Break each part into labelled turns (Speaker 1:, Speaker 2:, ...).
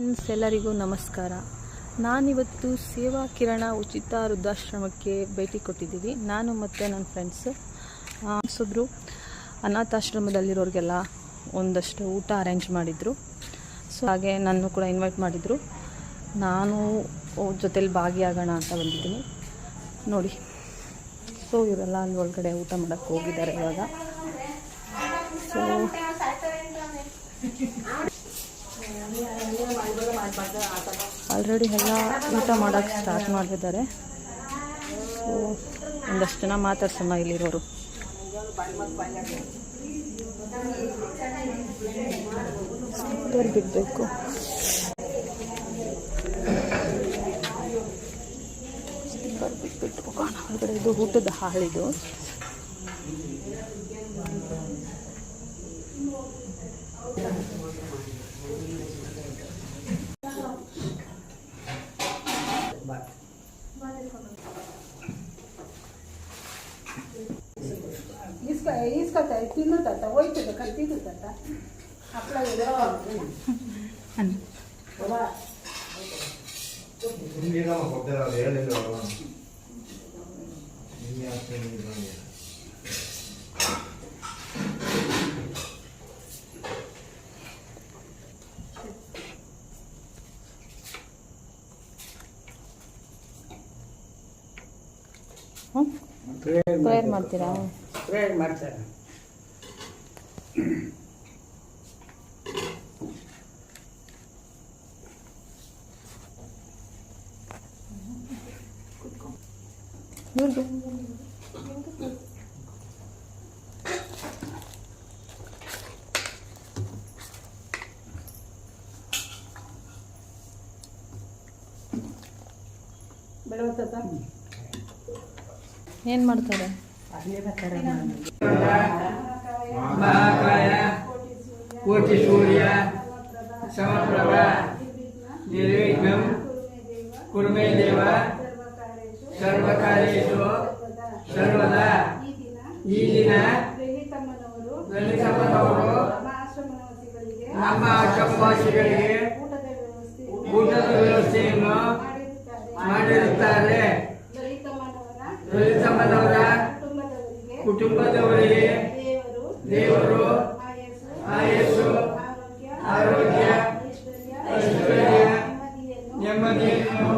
Speaker 1: Friends ಎಲ್ಲರಿಗೂ ನಮಸ್ಕಾರ. ನಾನಿವತ್ತು ಸೇವಾ ಕಿರಣ ಉಚಿತ ವೃದ್ಧಾಶ್ರಮಕ್ಕೆ ಭೇಟಿ ಕೊಟ್ಟಿದ್ದೀವಿ. ನಾನು ಮತ್ತು ನನ್ನ ಫ್ರೆಂಡ್ಸ್. ಹೊಸಬ್ರು ಅನಾಥಾಶ್ರಮದಲ್ಲಿರೋರಿಗೆಲ್ಲ ಒಂದಷ್ಟು ಊಟ ಅರೇಂಜ್ ಮಾಡಿದರು. ಸೊ, ಹಾಗೆ ನನ್ನ ಕೂಡ ಇನ್ವೈಟ್ ಮಾಡಿದರು. ನಾನು ಜೊತೇಲಿ ಭಾಗಿಯಾಗೋಣ ಅಂತ ಬಂದಿದ್ದೀನಿ. ನೋಡಿ. ಸೊ, ಇವರೆಲ್ಲ ಅಲ್ಲಿ ಒಳಗಡೆ ಊಟ ಮಾಡೋಕ್ಕೆ ಹೋಗಿದ್ದಾರೆ ಇವಾಗ. ಸೊ ಆಲ್ರೆಡಿ ಎಲ್ಲ ಊಟ ಮಾಡೋಕ್ಕೆ ಸ್ಟಾರ್ಟ್ ಮಾಡಿದ್ದಾರೆ ಸೊ ಒಂದಷ್ಟು ಜನ ಮಾತಾಡ್ಸೋಣ ಇಲ್ಲಿರೋರು. ಬಿಡಬೇಕು. ಬಿಟ್ಬಿಟ್ಟು ಹೋಗೋಣ. ಹೊರಗಡೆ ಇದು ಊಟದ ಹಾಳಿದು
Speaker 2: ಹೇಳಿಲ್ಲ ಅವರು. ನಿನ್ನೆ ಅಷ್ಟೇ ನಿನ್ನೆ
Speaker 1: ಪ್ರೇಯರ್ ಮಾಡ್ತೀರಾ?
Speaker 3: ಪ್ರೇಯರ್ ಮಾಡ್ತಾರೆ?
Speaker 1: ಏನು ಮಾಡ್ತಾರೆ?
Speaker 4: ಮಹಾಕಾಯ ಕೋಟಿ ಸೂರ್ಯ ಸಮಪ್ರಭ ನಿರ್ವಿಘ್ನಂ ಕುರ್ಮೇ ದೇವ ಸರ್ವಕಾರೇಶು ಸರ್ವದ ಈ ದಿನ
Speaker 3: ಲಲಿತಮ್ಮನವರು ನಮ್ಮ ಆಶ್ರಮವಾಸಿಗಳಿಗೆ ಆರೋಗ್ಯ ಐಶ್ವರ್ಯ ನೆಮ್ಮದಿಯನ್ನು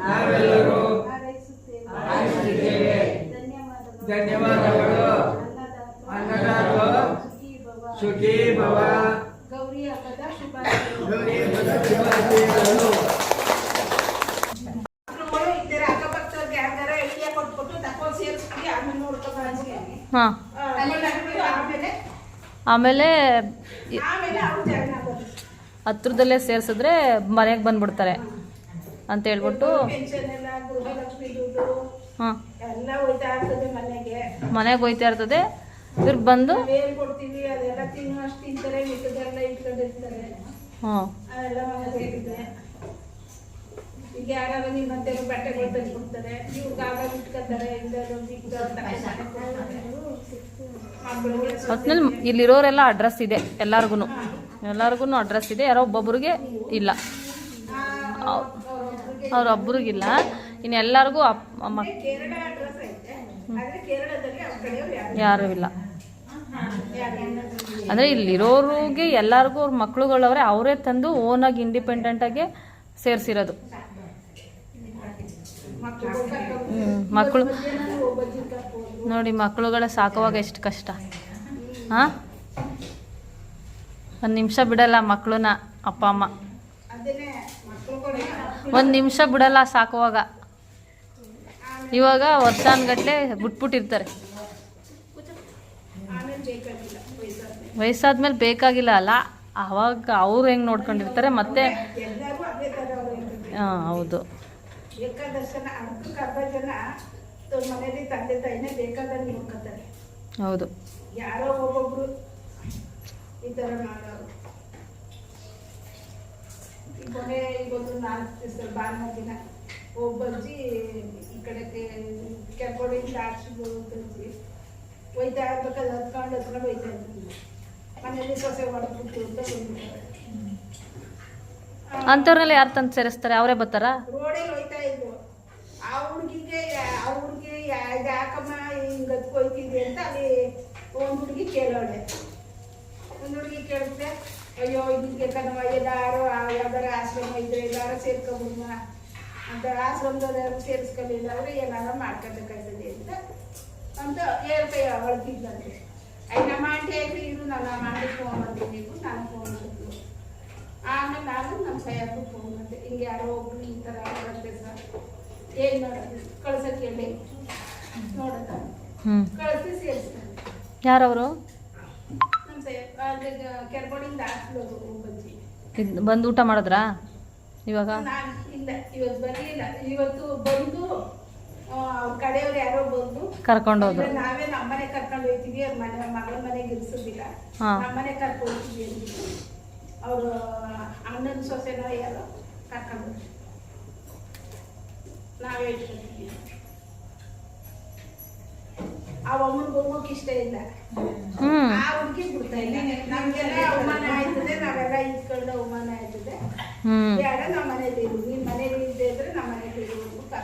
Speaker 3: ನಾವೆಲ್ಲರೂ ಹಾರೈಸುತ್ತೇವೆ. ಧನ್ಯವಾದಗಳು
Speaker 4: ಧನ್ಯವಾದಗಳು
Speaker 3: ಸುಖಿ ಭವ ಗೌರಿ ಹಬ್ಬದ ಶುಭಾಶಯಗಳು
Speaker 1: ಹಾಂ
Speaker 3: ಆಮೇಲೆ
Speaker 1: ಆಮೇಲೆ
Speaker 3: ಆಮೇಲೆ ಅವ್ರು ಜಾಯ್ನ್ ಆಗೋದು
Speaker 1: ಹತ್ರದಲ್ಲೇ ಸೇರಿಸಿದ್ರೆ ಮನೆಗೆ ಬಂದ್ಬಿಡ್ತಾರೆ ಅಂತ ಹೇಳ್ಬಿಟ್ಟು. ಹಾಂ.
Speaker 3: ಮನೆಗೆ
Speaker 1: ಹೋಯ್ತಾ ಇರ್ತದೆ. ಇವ್ರು ಬಂದು ಹಾಂ. ಇಲ್ಲಿರೋರೆಲ್ಲ ಅಡ್ರೆಸ್ ಇದೆ ಎಲ್ಲಾರ್ಗು ಎಲ್ಲಾರ್ಗು ಅಡ್ರೆಸ್ ಇದೆ. ಯಾರೋ ಒಬ್ಬೊಬ್ರಿಗೆ ಇಲ್ಲ. ಅವ್ರೊಬ್ರಿಗಿಲ್ಲ ಇನ್ನು ಎಲ್ಲರಿಗೂ
Speaker 3: ಅವ್ರ ಯಾರು
Speaker 1: ಇಲ್ಲ. ಅಂದರೆ ಇಲ್ಲಿರೋರಿಗೆ ಎಲ್ಲರಿಗೂ ಅವ್ರ ಮಕ್ಳುಗಳವ್ರೆ ಅವರೇ ತಂದು ಓನಾಗಿ ಇಂಡಿಪೆಂಡೆಂಟಾಗಿ ಸೇರಿಸಿರೋದು.
Speaker 3: ಮಕ್ಕಳು
Speaker 1: ಮಕ್ಕಳು ನೋಡಿ ಮಕ್ಕಳುಗಳ ಸಾಕುವಾಗ ಎಷ್ಟು ಕಷ್ಟ. ಹಾಂ? ಒಂದು ನಿಮಿಷ ಬಿಡಲ್ಲ ಮಕ್ಕಳನ್ನ ಅಪ್ಪ ಅಮ್ಮ. ಒಂದು ನಿಮಿಷ ಬಿಡಲ್ಲ ಸಾಕುವಾಗ ಇವಾಗ. ವರ್ಷಾನ್ಗಟ್ಲೆ ಬಿಟ್ಬಿಟ್ಟಿರ್ತಾರೆ.
Speaker 3: ವಯಸ್ಸಾದ್ಮೇಲೆ
Speaker 1: ಬೇಕಾಗಿಲ್ಲ ಅಲ್ಲ ಅವಾಗ ಅವ್ರು ಹೆಂಗೆ ನೋಡ್ಕೊಂಡಿರ್ತಾರೆ ಮತ್ತೆ. ಹಾಂ ಹೌದು. ಹೌದು.
Speaker 3: ಯಾರೋ ಒಬ್ಬೊಬ್ರು ಈ ತರ ಮಾಡೋರು ಈ ಕೊನೆ ಇವತ್ತು ನಾಲ್ಕು ದಿವಸ, ಭಾನುವಾರ ದಿನ ಒಬ್ಬಜ್ಜಿ ಈ ಕಡೆ ಕೆರ್ಕೋಡಿಂದ ಆಡ್ಸಿದ್ರು ಹೋಗ್ತೀವಿ ಒಯ್ತಾ ಇರ್ಬೇಕಾದ್ರೆ ಹತ್ಕೊಂಡು ಹತ್ಕೊಂಡು ಒಯ್ತಾ ಇದ್ವಿ. ಮನೇಲಿ ಸೊಸೆ ಹೊಡೆದ್ಬಿಟ್ಟು ಅಂತ ಬಂದ್ಬಿಟ್ಟಾರೆ
Speaker 1: ಅಂಥವ್ರನ್ನೆಲ್ಲ ಯಾರು ತಂದು ಸೇರಿಸ್ತಾರೆ? ಅವರೇ ಬರ್ತಾರಾ
Speaker 3: ರೋಡಲ್ಲಿ ಹೋಯ್ತಾ ಇದ್ರು ಆ ಹುಡುಗಿಗೆ ಆ ಹುಡುಗಿ ಯಾಕಮ್ಮ ಹಿಂಗ್ ಹೋಯ್ತಿದ್ವಿ ಅಂತ ಅಲ್ಲಿ ಒಂದು ಹುಡುಗಿ ಕೇಳೋಳೆ ಒಂದು ಹುಡುಗಿ ಕೇಳಿದ್ರೆ ಅಯ್ಯೋ ಇದಕ್ಕೆ ಕಣವ ಎಲ್ಲಾರು ಯಾವ್ದಾರ ಆಶ್ರಮ ಇದ್ರೆ ಎಲ್ಲಾರು ಸೇರ್ಕೊಬಿಡ್ಮ ಅಂತ ಆಶ್ರಮದವ್ರು ಯಾರು ಸೇರಿಸ್ಕೊಳ್ಳಿಲ್ಲ ಅಂದ್ರೆ ಏನಾರ ಮಾಡ್ಕೊಬೇಕಾಯ್ತದೆ ಅಂತ ಅಂತ ಹೇಳ್ಕೈ ಹೊಳ್ತಿದ್ದಂತೆ ಅಯ್ಯ ನಮ್ಮ ಆಂಟಿ ಆಯ್ತು ಇದು ನಾನು ನಮ್ಮ ಆಂಟಿ ಫೋನ್ ಮಾಡ್ತೀನಿ ನೀವು ನಾನು ಫೋನ್ ಮಾಡಿದ್ರು ಆಮೇಲೆ ನಾನು ನಮ್ಮ ಸೈಯಕ್ಕೂ ಫೋನ್ ಮಾಡಿದೆ. ಹಿಂಗೆ ಯಾರೋ ಒಬ್ರು ಈ ಥರ ಬರುತ್ತೆ ಸರ್. ಏನು ಮಾಡೋದು? ಕಳ್ಸಕ್ಕೆ ಹೇಳಿ. ನೋಡೋದ ಕಳಿಸಿ ಸೇರಿಸ್ತಾರೆ.
Speaker 1: ಯಾರವರು
Speaker 3: ನಮ್ಮ ಸೈಯಕ್ಕ ಅಲ್ಲಿ ಕೆರ್ಗೋಡಿಂದ ಹಾಸ್ಲೋದು ಬಜ್ಜಿ
Speaker 1: ಇದು ಬಂದು ಊಟ ಮಾಡಿದ್ರಾ? ಇವಾಗ?
Speaker 3: ನಾನು ಇಲ್ಲ ಇವತ್ತು ಬರಲಿಲ್ಲ. ಇವತ್ತು ಬಂದು ಕಡೆಯವ್ರು ಯಾರೋ ಬಂದು
Speaker 1: ಕರ್ಕೊಂಡು ಹೋದ್ರು
Speaker 3: ನಾವೇ ನಮ್ಮನೆ ಕರ್ಕೊಂಡು ಹೋಗ್ತೀವಿ ಅವ್ರ ಮನೆ ಮಗಳ ಮನೆಗೆ ಇರಿಸೋದಿಲ್ಲ. ನಮ್ಮನೆ ಕರ್ಕೊಂಡು ಹೋಗ್ತೀವಿ ಅಂದ್ಬಿಟ್ಟು ಅವರು ಅಣ್ಣನ ಸೊಸೆನೋ ಯಾರೋ ಕರ್ಕೊಂಡು ಹೋಗ್ತೀವಿ. ನಾವೇ ಇಟ್ಕೊತೀವಿ ಆ ಅಮ್ಮನಿಗೆ ಹೋಗೋಕೆ ಇಷ್ಟ ಇಲ್ಲ.
Speaker 1: ಹ್ಞೂ
Speaker 3: ಆ ಹುಡುಗಿ ಬಿಡ್ತಾ ಇಲ್ಲ. ನಮ್ಗೆಲ್ಲ ಅವಮಾನ ಆಯ್ತದೆ ನಾವೆಲ್ಲ ಇದ್ಕೊಂಡ ಅವಮಾನ ಆಯ್ತದೆ.
Speaker 1: ಹ್ಞೂ
Speaker 3: ಬೇಡ ನಮ್ಮ ಮನೇಲಿ ಇರು ನೀನ್ ಮನೇಲಿ ಇದ್ದೆ ಇದ್ರೆ ನಮ್ಮ ಮನೇಲಿ ಇರು ಅಂತ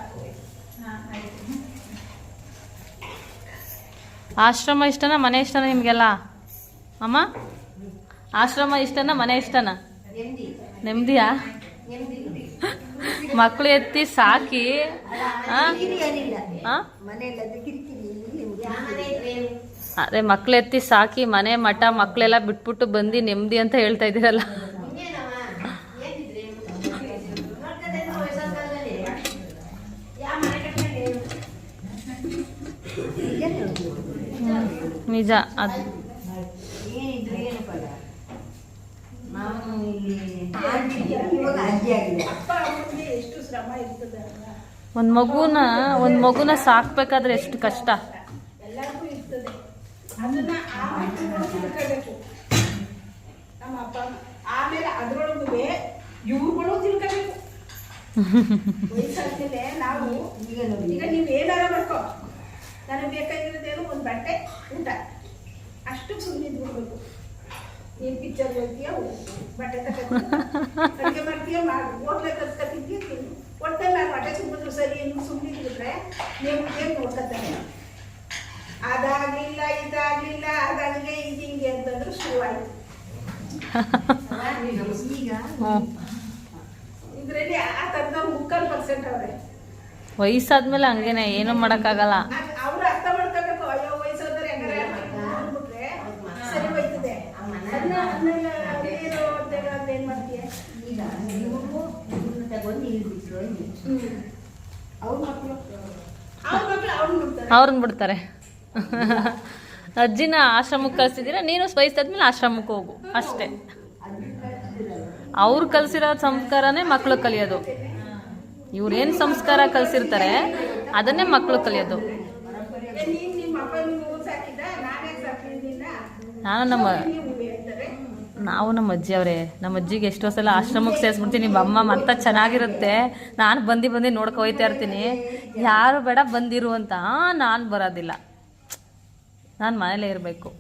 Speaker 1: ಆಶ್ರಮ ಇಷ್ಟನ ಮನೆ ಇಷ್ಟನ ನಿಮಗೆಲ್ಲ? ಅಮ್ಮ? ಆಶ್ರಮ ಇಷ್ಟನ ಮನೆ ಇಷ್ಟನ? ನೆಮ್ಮದಿಯಾ? ಮಕ್ಕಳು ಎತ್ತಿ ಸಾಕಿ. ಆ? ಅದೇ ಮಕ್ಳು ಎತ್ತಿ ಸಾಕಿ ಮನೆ ಮಠ ಮಕ್ಕಳೆಲ್ಲ ಬಿಟ್ಬಿಟ್ಟು ಬಂದು ನೆಮ್ಮದಿ ಅಂತ ಹೇಳ್ತಾ ಇದ್ದೀರಲ್ಲ. ನಿಜ ಅದು
Speaker 3: ಅಪ್ಪ ಅಮ್ಮನಿಗೆ ಎಷ್ಟು ಶ್ರಮ ಇರ್ತದೆ
Speaker 1: ಒಂದು ಮಗುನ ಒಂದು ಮಗುನ ಸಾಕ್ಬೇಕಾದ್ರೆ ಎಷ್ಟು ಕಷ್ಟ.
Speaker 3: ಎಲ್ಲರಿಗೂ ಇರ್ತದೆ. ಅದನ್ನ ಆ ಮಕ್ಕಳು ತಿಳ್ಕೋಬೇಕು ನಮ್ಮ ಅಪ್ಪ. ಆಮೇಲೆ ಅದ್ರೊಳಗೂ ಇವ್ರುಗಳು ತಿಳ್ಕೋಬೇಕು ವಯಸ್ಸಾದ್ಮೇಲೆ ನಾವು ಈಗ ನೀವು ಏನಾರ ಮಾಡ್ಕೋ. ನನಗೆ ಬೇಕಾಗಿರೋದೇನು ಒಂದು ಬಟ್ಟೆ, ಊಟ. ಅಷ್ಟು ಸುಮ್ಮನೆ ಬಿಡ್ಬೇಕು ನೀನು ಪಿಕ್ಚರ್ ಹೋಗ್ತೀಯ ಬಟ್ಟೆ ಅಡುಗೆ ಮಾಡ್ತೀಯ? ಮಾಡು. ಹೋಟ್ಲೆ ಒಟ್ಟೆ ನಾನು ಬಟ್ಟೆ ಸುಮ್ಮನೆ ಸರಿ ಏನು? ಸುಮ್ಮನೆ ಬಿಟ್ಟರೆ ನೀವು ಏನು ನೋಡ್ಕೊತಾರೆ ಅದಾಗ್ಲಿಲ್ಲ ಇದಾಗ್ಲಿಲ್ಲ ಅದಾಗಲಿ ಇದು ಹಿಂಗೆ ಅಂತಂದ್ರೆ ಶುರುವಾಯ್ತು
Speaker 1: ಹ್ಞೂ
Speaker 3: ಇದರಲ್ಲಿ ಆ ಥರದ ಮುಕ್ಕಾಲು ಪರ್ಸೆಂಟ್ ಅವ್ರೆ
Speaker 1: ವಯಸ್ಸಾದ್ಮೇಲೆ ಹಂಗೇನೆ ಏನೂ ಮಾಡೋಕ್ಕಾಗಲ್ಲ
Speaker 3: ಅವ್ರು ಅರ್ಥ ಮಾಡ್ಕೋಬೇಕು ಅಯ್ಯೋ ವಯಸ್ಸಾದ್ರೆ ಹೆಂಗಾರೆ ಅಂದ್ಬಿಟ್ರೆ ಸರಿ ಹೋಯ್ತದೆ ಅದನ್ನ ಅದನ್ನೆಲ್ಲ ನೀರು ಅಂತ ಏನ್ ಮಾಡ್ತೀಯ ಅವ್ರ ಮಕ್ಕಳು ಅವ್ರ ಹಂಗೇನೆ ಏನು ಮಾಡಕ್ಕಾಗಲ್ಲ.
Speaker 1: ಅವ್ರನ್ನ ಬಿಡ್ತಾರೆ. ಅಜ್ಜಿನ ಆಶ್ರಮಕ್ಕೆ ಕಳ್ಸಿದ್ದೀರಾ? ನೀನು ವಯಸ್ಸಾದ್ಮೇಲೆ ಆಶ್ರಮಕ್ಕೆ ಹೋಗು. ಅಷ್ಟೇ. ಅವ್ರು ಕಲ್ಸಿರೋ ಸಂಸ್ಕಾರನೇ ಮಕ್ಕಳು ಕಲಿಯೋದು. ಇವ್ರೇನು ಸಂಸ್ಕಾರ ಕಲ್ಸಿರ್ತಾರೆ, ಅದನ್ನೇ ಮಕ್ಕಳು ಕಲಿಯೋದು.
Speaker 3: ನಾನು ನಮ್ಮ
Speaker 1: ನಾವು ನಮ್ಮ ಅಜ್ಜಿ ಅವರೇ, ನಮ್ಮ ಅಜ್ಜಿಗೆ ಎಷ್ಟೋ ಸಲ ಆಶ್ರಮಕ್ಕೆ ಸೇರಿಸ್ಬಿಡ್ತೀನಿ. ನಿಮ್ಮ ಅಮ್ಮ ಮತ್ತ ಚೆನ್ನಾಗಿರುತ್ತೆ. ನಾನು ಬಂದು ಬಂದು ನೋಡ್ಕೊ ಹೋಯ್ತಾ ಇರ್ತೀನಿ. ಯಾರು ಬೇಡ ಬಂದಿರು ಅಂತ ನಾನು ಬರೋದಿಲ್ಲ. ನಾನು ಮನೇಲೇ ಇರಬೇಕು.